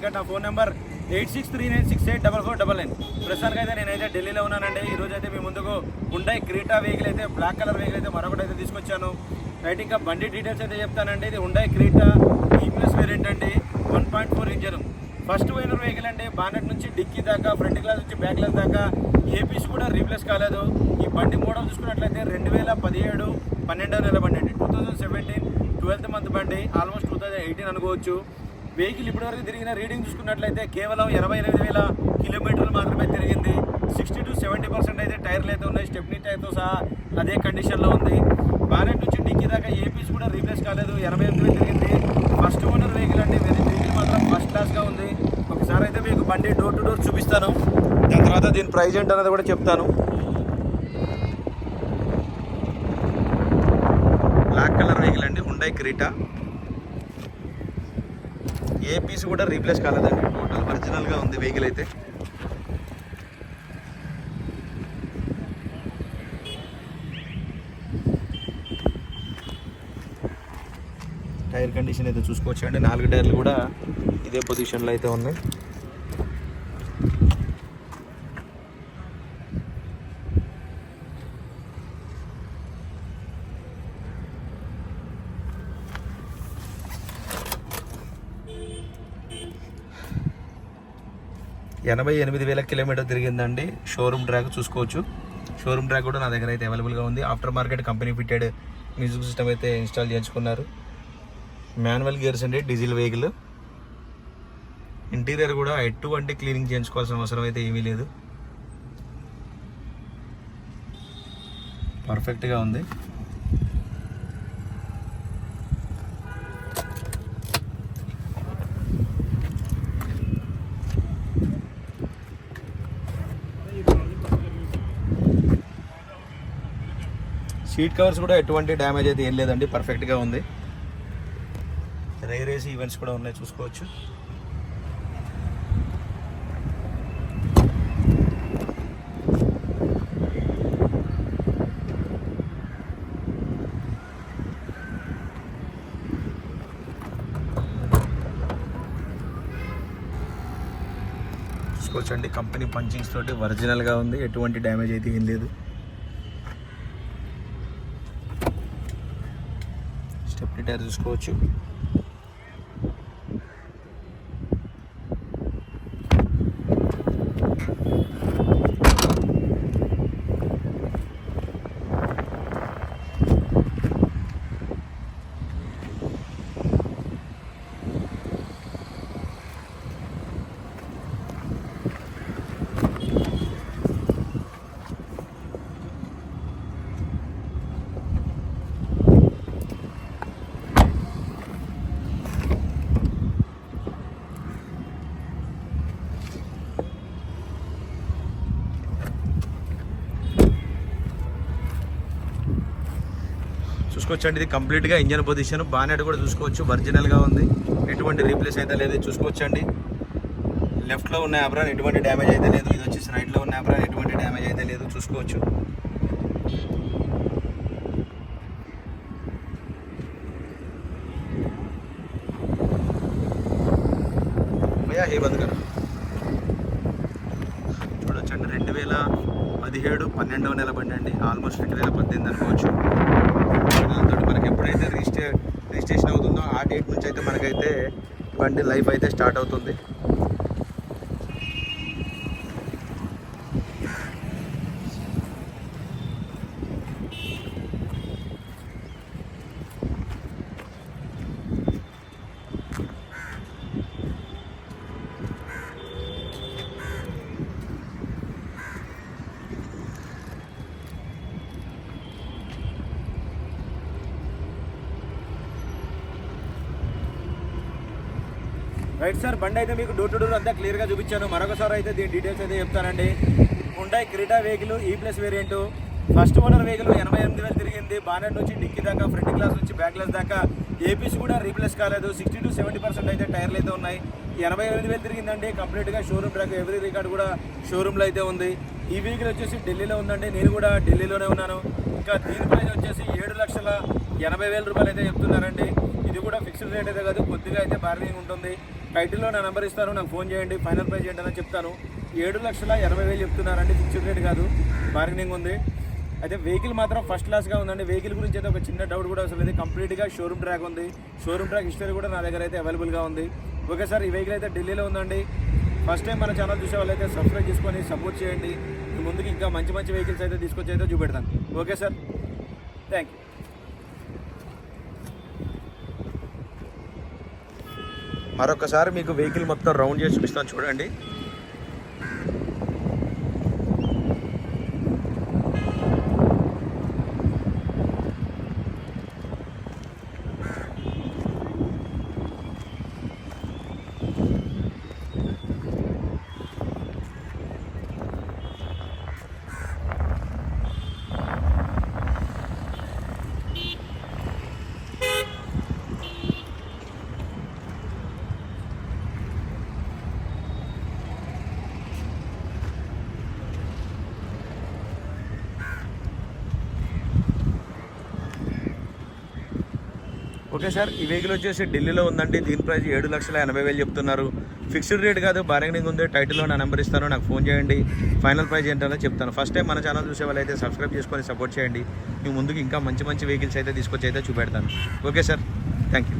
వెంకట్ నా phone number eight six three nine six eight double four double nine. ప్రస్తుతానికి అయితే నేనైతే ఢిల్లీలో ఉన్నానండి. ఈ రోజు అయితే మీ ముందుకు ఉండే క్రీటా వెహికల్ అయితే బ్లాక్ కలర్ వెహికల్ అయితే మరొకటి అయితే తీసుకొచ్చాను. రైట్ ఇంకా బండి డీటెయిల్స్ అయితే చెప్తానండి. ఇది ఉండే క్రీటా ఈ వేరియంట్ అండి. One point four engine. First owner vehicle అండి. బానెట్ నుంచి డిక్కీ దాకా ఫ్రంట్ గ్లాస్ నుంచి బ్యాక్ గ్లాస్ దాకా. ఏపీస్ కూడా రీప్లేస్ కాలేదు. ఈ బండి మోడల్ చూసుకున్నట్లయితే రెండు వేల పదిహేడు పన్నెండో నెల బండి అండి. Two thousand seventeen twelfth month బండి. ఆల్మోస్ట్ టూ థౌజండ్ ఎయిటీన్ అనుకోవచ్చు. వెహికల్ ఇప్పటివరకు తిరిగిన రీడింగ్ చూసుకున్నట్లయితే కేవలం ఇరవై ఎనిమిది వేల కిలోమీటర్లు మాత్రమే తిరిగింది. సిక్స్టీ టు సెవెంటీ పర్సెంట్ అయితే టైర్లు అయితే ఉన్నాయి. స్టెప్నీ టైర్తో సహా అదే కండిషన్లో ఉంది. బానెట్ నుంచి డిక్కీ దాకా ఏ పీస్ కూడా రీప్లేస్ కాలేదు. ఎనభై ఎనిమిది వేలు తిరిగింది. ఫస్ట్ ఓనర్ వెహికల్ అండి వెహికల్ మాత్రం ఫస్ట్ క్లాస్గా ఉంది. ఒకసారి అయితే మీకు బండి డోర్ టు డోర్ చూపిస్తాను. దాని తర్వాత దీని ప్రైజ్ ఏంటి అనేది కూడా చెప్తాను. బ్లాక్ కలర్ వెహికల్ అండి. హుండై క్రీటా ఏ పీస్ కూడా రీప్లేస్ కాలేదండి. టోటల్ ఒరిజినల్గా ఉంది వెహికల్ అయితే. టైర్ కండిషన్ అయితే చూసుకోవచ్చు అండి నాలుగు టైర్లు కూడా ఇదే పొజిషన్లో అయితే ఉన్నాయి. ఎనభై ఎనిమిది వేల కిలోమీటర్ తిరిగిందండి. షోరూమ్ ట్రాక్ చూసుకోవచ్చు. షోరూమ్ ట్రాక్ కూడా నా దగ్గర అయితే అవైలబుల్గా ఉంది. After market company fitted music system అయితే ఇన్స్టాల్ చేయించుకున్నారు. మాన్యువల్ గేర్స్ అండి డీజిల్ వెహికల్ ఇంటీరియర్ కూడా ఎటువంటి క్లీనింగ్ చేయించుకోవాల్సిన అవసరం అయితే ఏమీ లేదు. పర్ఫెక్ట్గా ఉంది. సీట్ కవర్స్ కూడా ఎటువంటి డ్యామేజ్ అయితే ఏం లేదండి పర్ఫెక్ట్గా ఉంది. రేరేస్ ఈవెంట్స్ కూడా ఉన్నాయి చూసుకోవచ్చు. చూసుకోవచ్చండి కంపెనీ పంచింగ్స్ తోటి ఒరిజినల్గా ఉంది ఎటువంటి డ్యామేజ్ అయితే ఏం లేదు. స్టెప్నీ చూసుకోవచ్చు. చూసుకోవచ్చు అండి ఇది కంప్లీట్గా ఇంజన్ పొజిషన్. బానెట్ కూడా చూసుకోవచ్చు. ఒరిజినల్గా ఉంది. ఎటువంటి రీప్లేస్ అయితే లేదు. చూసుకోవచ్చు అండి లెఫ్ట్లో ఉన్న యాబ్రాన్ ఎటువంటి డ్యామేజ్ అయితే లేదు. ఇది వచ్చేసి రైట్లో ఉన్న యాబ్రాన్ ఎటువంటి డ్యామేజ్ అయితే లేదు. చూసుకోవచ్చు. హే బంద్ చూడొచ్చండి. రెండు వేల పదిహేడు పన్నెండవ నెల బండి అండి. ఆల్మోస్ట్ రెండు వేల పద్దెనిమిది అనుకోవచ్చు. దాంతో మనకి ఎప్పుడైతే రిజిస్ట్రే రిజిస్ట్రేషన్ అవుతుందో ఆ డేట్ నుంచి అయితే మనకైతే బండి లైఫ్ అయితే స్టార్ట్ అవుతుంది. రైట్ సార్ బండి అయితే మీకు డోర్ టు డోర్ అంతా క్లియర్గా చూపించాను. మరొకసారి అయితే దీని డీటెయిల్స్ అయితే చెప్తానండి. Hyundai Creta vehicle E plus variant first owner vehicle ఎనభై ఎనిమిది వేలు తిరిగింది. బానెట్ నుంచి డిక్కీ దాకా ఫ్రంట్ గ్లాస్ నుంచి బ్యాక్ గ్లాస్ దాకా. ఏపీస్ కూడా రీప్లేస్ కాలేదు. సిక్స్టీ టు సెవెంటీ పర్సెంట్ అయితే టైర్లు అయితే ఉన్నాయి. ఎనభై ఎనిమిది వేలు తిరిగిందండి. కంప్లీట్గా షోరూమ్ ట్రాక్ ఎవరీ రికార్డ్ కూడా షోరూంలో అయితే ఉంది. ఈ వెహికల్ వచ్చేసి ఢిల్లీలో ఉందండి. నేను కూడా ఢిల్లీలోనే ఉన్నాను. ఇంకా దీని ప్రైస్ వచ్చేసి ఏడు లక్షల ఎనభై వేల రూపాయలు అయితే చెప్తున్నారండి. ఇది కూడా ఫిక్స్డ్ రేట్ అయితే కాదు. కొద్దిగా అయితే బార్గెనింగ్ ఉంటుంది. టైటిల్లో నా నెంబర్ ఇస్తాను నాకు ఫోన్ చేయండి ఫైనల్ ప్రైజ్ చేయండి అని చెప్తాను. ఏడు లక్షల ఎనభై వేలు చెప్తున్నారండి ఫిక్స్డ్ రేట్ కాదు బార్గెనింగ్ ఉంది. అయితే వెహికల్ మాత్రం ఫస్ట్ క్లాస్గా ఉందండి. వెహికల్ గురించి అయితే ఒక చిన్న డౌట్ కూడా అవసరం లేదు. కంప్లీట్గా షోరూమ్ ట్రాక్ ఉంది. షోరూమ్ ట్రాక్ హిస్టరీ కూడా నా దగ్గర అయితే అవైలబుల్గా ఉంది. ఓకే సార్ ఈ వెహికల్ అయితే ఢిల్లీలో ఉందండి. ఫస్ట్ టైం మన ఛానల్ చూసే వాళ్ళైతే సబ్స్క్రైబ్ చేసుకొని సపోర్ట్ చేయండి. ముందుకు ఇంకా మంచి మంచి వెహికల్స్ అయితే తీసుకొచ్చి అయితే చూపెడతాను. ఓకే సార్ థ్యాంక్ యూ మరొకసారి మీకు వెహికల్ మొత్తం రౌండ్ చేసి చూపిస్తాను. చూడండి. ఓకే సార్ ఈ వెహికల్ వచ్చేసి ఢిల్లీలో ఉందండి. దీని ప్రైస్ ఏడు లక్షల ఎనభై వేలు చెప్తున్నారు. ఫిక్స్డ్ రేట్ కాదు బార్గెనింగ్ ఉంది. టైటిల్లో నా నెంబర్ ఇస్తాను నాకు ఫోన్ చేయండి. ఫైనల్ ప్రైస్ ఏంటో చెప్తాను. ఫస్ట్ టైం మన ఛానల్ చూసే వాళ్ళైతే సబ్స్క్రైబ్ చేసుకొని సపోర్ట్ చేయండి. మీ ముందుకు ఇంకా మంచి మంచి వెహికల్స్ అయితే తీసుకొచ్చి అయితే చూపెడతాను. Okay sir thank you